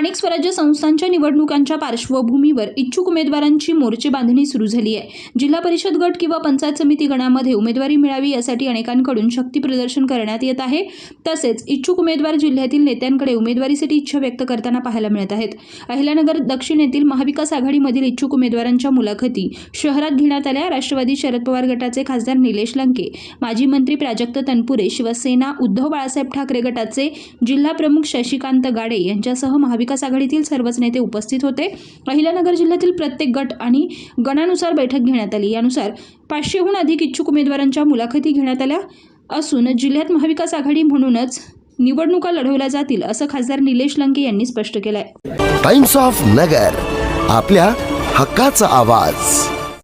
स्थानिक स्वराज्य संस्थांच्या निवडणुकांच्या पार्श्वभूमीवर इच्छुक उमेदवारांची मोर्चे बांधणी सुरू झाली आहे. जिल्हा परिषद गट किंवा पंचायत समिती गणामध्ये उमेदवारी मिळावी यासाठी अनेकांकडून शक्ती प्रदर्शन करण्यात येत आहे. तसेच इच्छुक उमेदवार जिल्ह्यातील नेत्यांकडे उमेदवारीसाठी इच्छा व्यक्त करताना पाहायला मिळत आहेत. अहिल्यानगर दक्षिण येथील महाविकास आघाडीमधील इच्छुक उमेदवारांच्या मुलाखती शहरात घेण्यात आल्या. राष्ट्रवादी शरद पवार गटाचे खासदार निलेश लंके माजी मंत्री प्राजक्त तनपुरे शिवसेना उद्धव बाळासाहेब ठाकरे गटाचे जिल्हा प्रमुख शशिकांत गाडे यांच्यासह महाविकास आघाडीतील सर्वच नेते उपस्थित होते. अहिल्यानगर जिल्ह्यातील प्रत्येक गट आणि गणानुसार बैठक घेण्यात आली. यानुसार पाचशेहून अधिक इच्छुक उमेदवारांच्या मुलाखती घेण्यात आल्या असून जिल्ह्यात महाविकास आघाडी म्हणूनच निवडणुका लढवल्या जातील असं खासदार निलेश लंके यांनी स्पष्ट केलंय. टाइम्स ऑफ नगर आपल्या हक्काचा आवाज.